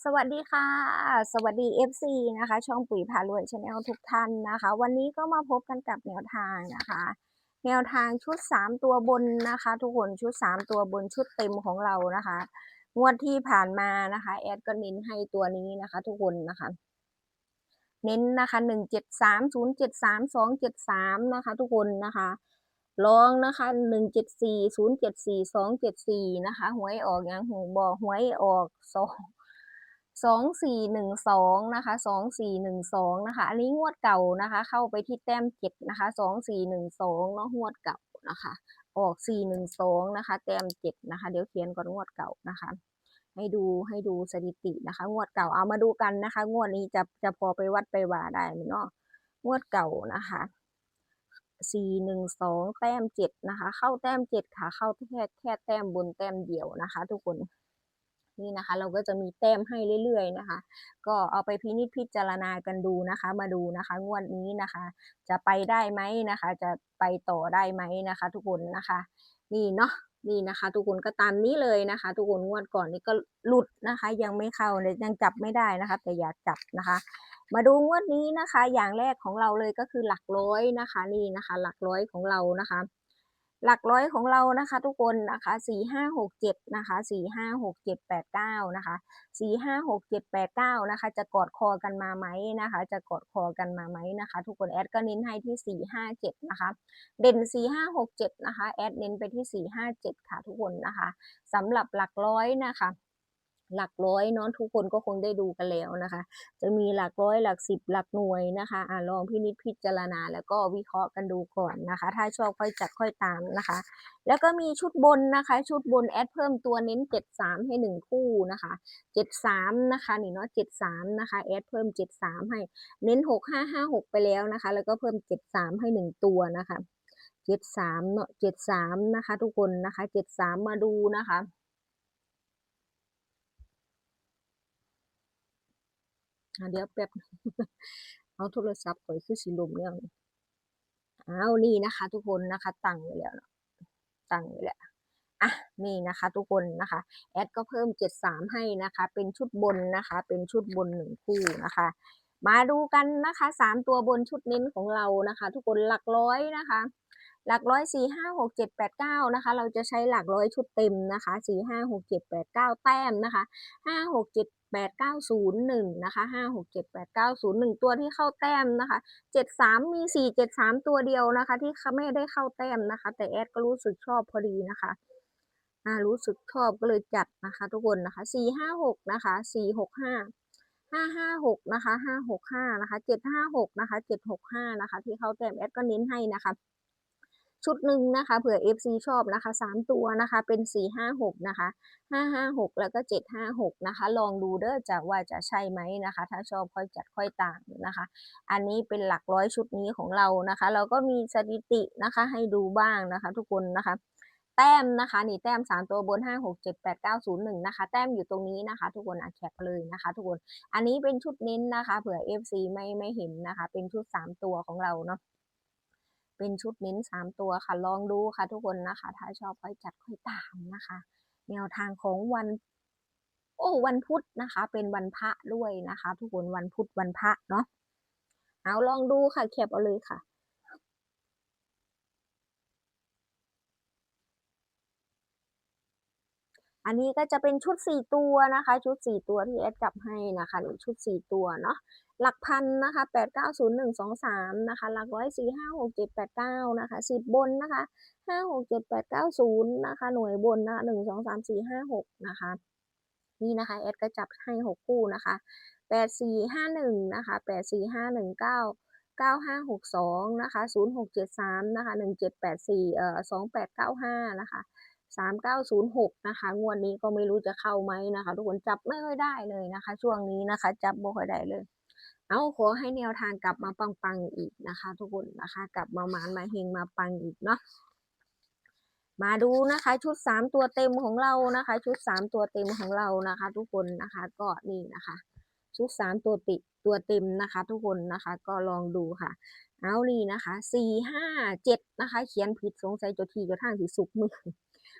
สวัสดีค่ะ สวัสดี FC นะคะ ช่องปุ๋ยพารวยชาแนลทุกท่านนะคะ วันนี้ก็มาพบกันกับแนวทางนะคะ แนวทางชุด 3 ตัวบนนะคะ ทุกคนชุด 3 ตัวบนชุดเต็มของเรานะคะ งวดที่ผ่านมานะคะ แอดก็เน้นให้ตัวนี้นะคะ ทุกคนนะคะ เน้นนะคะหนึ่งเจ็ดสามศูนย์เจ็ดสามสองเจ็ดสามนะคะ ทุกคนนะคะลองนะคะหนึ่งเจ็ดสี่ศูนย์เจ็ดสี่สองเจ็ดสี่นะคะ หวยออกอย่างหูบอกหวยออกสอง สองสี่หนึ่งสองนะคะสองสี่หนึ่งสองนะคะ อันนี้งวดเก่านะคะ เข้าไปที่แต้มเจ็ดนะคะสองสี่หนึ่งสองเนาะงวดเก่านะคะ ออกสี่หนึ่งสองนะคะ แต้มเจ็ดนะคะ เดี๋ยวเขียนก่อนงวดเก่านะคะ ให้ดูให้ดูสถิตินะคะ งวดเก่าเอามาดูกันนะคะ งวดนี้จะจะพอไปวัดไปว่าได้ไหมเนาะงวดเก่านะคะสี่หนึ่งสองแต้มเจ็ดนะคะ เข้าแต้มเจ็ดค่ะ เข้าแค่แค่แต้มบนแต้มเดียวนะคะ ทุกคน นี่นะคะ เราก็จะมีแต้มให้เรื่อยๆนะคะ ก็เอาไปพินิจพิจารณากันดูนะคะ มาดูนะคะงวดนี้นะคะ จะไปได้ไหมนะคะ จะไปต่อได้ไหมนะคะ ทุกคนนะคะ นี่เนาะนี่นะคะ ทุกคนก็ตามนี้เลยนะคะ ทุกคนงวดก่อนนี้ก็หลุดนะคะ ยังไม่เข้าเลยยังจับไม่ได้นะคะ แต่อยากจับนะคะ มาดูงวดนี้นะคะ อย่างแรกของเราเลยก็คือหลักร้อยนะคะ นี่นะคะ หลักร้อยของเรานะคะ หลักร้อยของเรานะคะ ทุกคนนะคะสี่ห้าหกเจ็ดนะคะสี่ห้าหกเจ็ดแปดเก้านะคะสี่ห้าหกเจ็ดแปดเก้านะคะ จะกอดคอกันมาไหมนะคะ จะกอดคอกันมาไหมนะคะ ทุกคนแอดก็เน้นให้ที่สี่ห้าเจ็ดนะคะ เด่นสี่ห้าหกเจ็ดนะคะแอดเน้นไปที่สี่ห้าเจ็ดค่ะทุกคนนะคะสำหรับหลักร้อยนะคะ หลักร้อยเนาะทุกคนก็คงได้ดูกันแล้วนะคะ จะมีหลักร้อยหลักสิบหลักหน่วยนะคะอ่าลองพินิจพิจารณาแล้วก็วิเคราะห์กันดูก่อนนะคะ ถ้าชอบค่อยจัดค่อยตามนะคะ แล้วก็มีชุดบนนะคะ ชุดบนแอดเพิ่มตัวเน้นเจ็ดสามให้หนึ่งคู่นะคะเจ็ดสามนะคะนี่เนาะเจ็ดสามนะคะแอดเพิ่มเจ็ดสามให้เน้นหกห้าห้าหกไปแล้วนะคะ แล้วก็เพิ่มเจ็ดสามให้หนึ่งตัวนะคะเจ็ดสามเนาะเจ็ดสามนะคะ ทุกคนนะคะเจ็ดสามมาดูนะคะ อะ เดี๋ยวแป๊บเอาโทรศัพท์ข่อยคือสิลมแล้วนี่เอานี่นะคะ ทุกคนนะคะ ตั้งไว้แล้วเนาะตั้งไว้แล้วอะนี่นะคะ ทุกคนนะคะ แอดก็เพิ่มเจ็ดสามให้นะคะ เป็นชุดบนนะคะ เป็นชุดบนหนึ่งคู่นะคะมาดูกันนะคะสามตัวบนชุดเน้นของเรานะคะ ทุกคนหลักร้อยนะคะ หลักร้อยสี่ห้าหกเจ็ดแปดเก้านะคะ เราจะใช้หลักร้อยชุดเต็มนะคะสี่ห้าหกเจ็ดแปดเก้าแต้มนะคะห้าหกเจ็ดแปดเก้าศูนย์หนึ่งนะคะห้าหกเจ็ดแปดเก้าศูนย์หนึ่งตัวที่เข้าแต้มนะคะเจ็ดสามมีสี่เจ็ดสามตัวเดียวนะคะ ที่ไม่ได้เข้าแต้มนะคะ แต่แอดก็รู้สึกชอบพอดีนะคะอ่ารู้สึกชอบก็เลยจัดนะคะทุกคนนะคะสี่ห้าหกนะคะสี่หกห้าห้าห้าหกนะคะห้าหกห้านะคะเจ็ดห้าหกนะคะเจ็ดหกห้านะคะ ที่เขาแต้มแอดก็เน้นให้นะคะ ชุดหนึ่งนะคะ เผื่อ FC ชอบนะคะสามตัวนะคะ เป็นสี่ห้าหกนะคะห้าห้าหกแล้วก็เจ็ดห้าหกนะคะ ลองดูเด้อจะว่าจะใช่ไหมนะคะ ถ้าชอบค่อยจัดค่อยต่างนะคะ อันนี้เป็นหลักร้อยชุดนี้ของเรานะคะ เราก็มีสถิตินะคะให้ดูบ้างนะคะ ทุกคนนะคะแต้มนะคะนี่แต้มสามตัวบนห้าหกเจ็ดแปดเก้าศูนย์หนึ่งนะคะ แต้มอยู่ตรงนี้นะคะ ทุกคนอะแคปเลยนะคะ ทุกคนอันนี้เป็นชุดเน้นนะคะ เผื่อ FC ไม่ไม่เห็นนะคะ เป็นชุดสามตัวของเราเนาะ เป็นชุดเน้นสามตัวค่ะ ลองดูค่ะทุกคนนะคะ ถ้าชอบค่อยจัดค่อยตามนะคะ แนวทางของวัน โอ้วันพุธนะคะ เป็นวันพระด้วยนะคะ ทุกคนวันพุธวันพระเนาะเอาลองดูค่ะแคบเอาเลยค่ะ อันนี้ก็จะเป็นชุดสี่ตัวนะคะ ชุดสี่ตัวที่แอดจับให้นะคะหรือชุดสี่ตัวเนาะหลักพันนะคะแปดเก้าศูนย์หนึ่งสองสามนะคะหลักร้อยสี่ห้าหกเจ็ดแปดเก้านะคะสิบบนนะคะห้าหกเจ็ดแปดเก้าศูนย์นะคะหน่วยบนนะคะหนึ่งสองสามสี่ห้าหกนะคะนี่นะคะแอดก็จับให้หกคู่นะคะแปดสี่ห้าหนึ่งนะคะแปดสี่ห้าหนึ่งเก้าเก้าห้าหกสองนะคะศูนย์หกเจ็ดสามนะคะหนึ่งเจ็ดแปดสี่เอ่อสองแปดเก้าห้านะคะ สามเก้าศูนย์หกนะคะ งวดนี้ก็ไม่รู้จะเข้าไหมนะคะ ทุกคนจับไม่ค่อยได้เลยนะคะ ช่วงนี้นะคะ จับไม่ค่อยได้เลย เอาขอให้แนวทางกลับมาปังๆอีกนะคะ ทุกคนนะคะ กลับมาหมานมาเฮงมาปังอีกเนาะมาดูนะคะชุดสามตัวเต็มของเรานะคะ ชุดสามตัวเต็มของเรานะคะ ทุกคนนะคะก็นี่นะคะ ชุดสามตัวติตัวเต็มนะคะ ทุกคนนะคะก็ลองดูค่ะ เอานี่นะคะสี่ห้าเจ็ดนะคะ เขียนผิดสงสัยจ้าที่เจ้าทางสีสุกมือ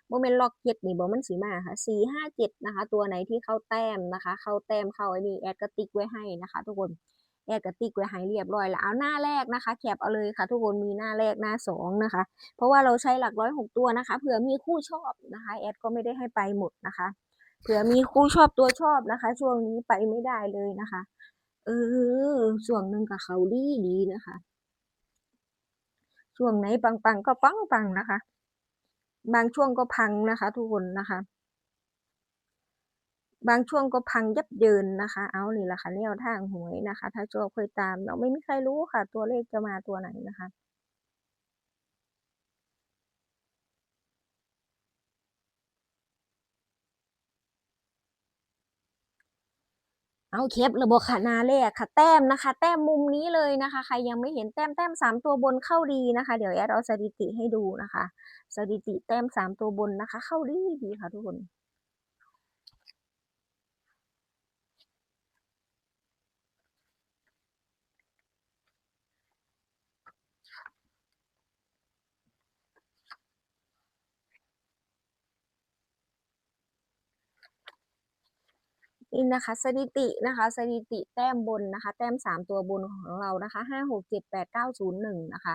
โมเมนต์ล็อกเจ็ดนี่บ่มันสีมาค่ะสี่ห้าเจ็ดนะคะ ตัวไหนที่เข้าแต้มนะคะ เข้าแต้มเข้าไอ้นี่แอดกระติกไว้ให้นะคะ ทุกคนแอดกระติกไว้ให้เรียบร้อยแล้วเอาหน้าแรกนะคะแคปเอาเลยค่ะ ทุกคนมีหน้าแรกหน้าสองนะคะ เพราะว่าเราใช้หลักร้อยหกตัวนะคะเผื่อมีคู่ชอบนะคะแอดก็ไม่ได้ให้ไปหมดนะคะเผื่อมีคู่ชอบตัวชอบนะคะ ช่วงนี้ไปไม่ได้เลยนะคะ เออช่วงหนึ่งกับเขาดีดีนะคะ ช่วงไหนปังๆก็ปังปังนะคะ บางช่วงก็พังนะคะ ทุกคนนะคะ บางช่วงก็พังยับเยินนะคะ เอานี่แหละค่ะแนวทางหวยนะคะ ถ้าชอบเคยตาม เราไม่มีใครรู้ค่ะ ตัวเลขจะมาตัวไหนนะคะ เอาเคประบบค่ะนาเลขค่ะ แต้มนะคะ แต้มมุมนี้เลยนะคะ ใครยังไม่เห็นแต้มแต้มสามตัวบนเข้าดีนะคะ เดี๋ยวแอดเอาสถิติให้ดูนะคะ สถิติแต้มสามตัวบนนะคะ เข้าดีดีค่ะทุกคน นี่นะคะสถิตินะคะสถิติแต้มบนนะคะ แต้มสามตัวบนของเรานะคะห้าหกเจ็ดแปดเก้าศูนย์หนึ่งนะคะ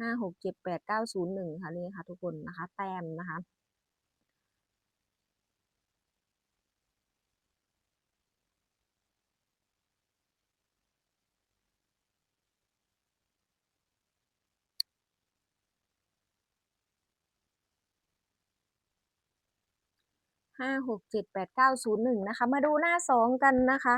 ห้าหกเจ็ดแปดเก้าศูนย์หนึ่งค่ะนี่ค่ะทุกคนนะคะ แต้มนะคะ ห้าหกเจ็ดแปดเก้าศูนย์หนึ่งนะคะ มาดูหน้าสองกันนะคะ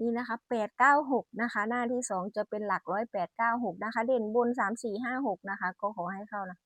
นี่นะคะแปดเก้าหกนะคะ หน้าที่สองจะเป็นหลักร้อยแปดเก้าหกนะคะ เด่นบนสามสี่ห้าหกนะคะ ก็ขอให้เข้านะ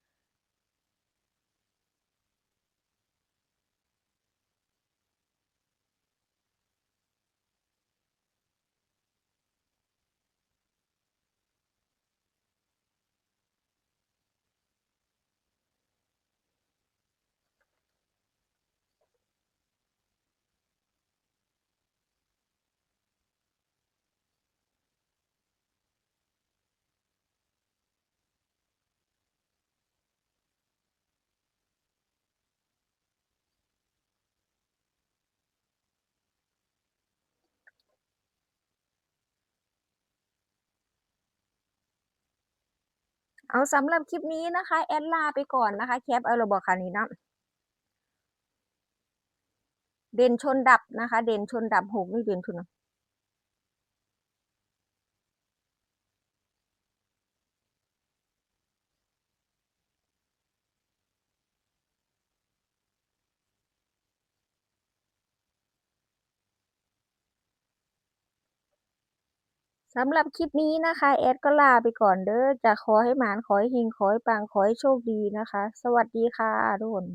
เอาสำหรับคลิปนี้นะคะ แอดลาไปก่อนนะคะแคปเอาระบอกค่ะนี่เนะเด่นชนดับนะคะ เด่นชนดับหกนี่เด่นชน สำหรับคลิปนี้นะคะ แอดก็ลาไปก่อนเด้อจะขอให้หมานขอให้เฮงขอให้ปังขอให้โชคดีนะคะ สวัสดีค่ะทุกคน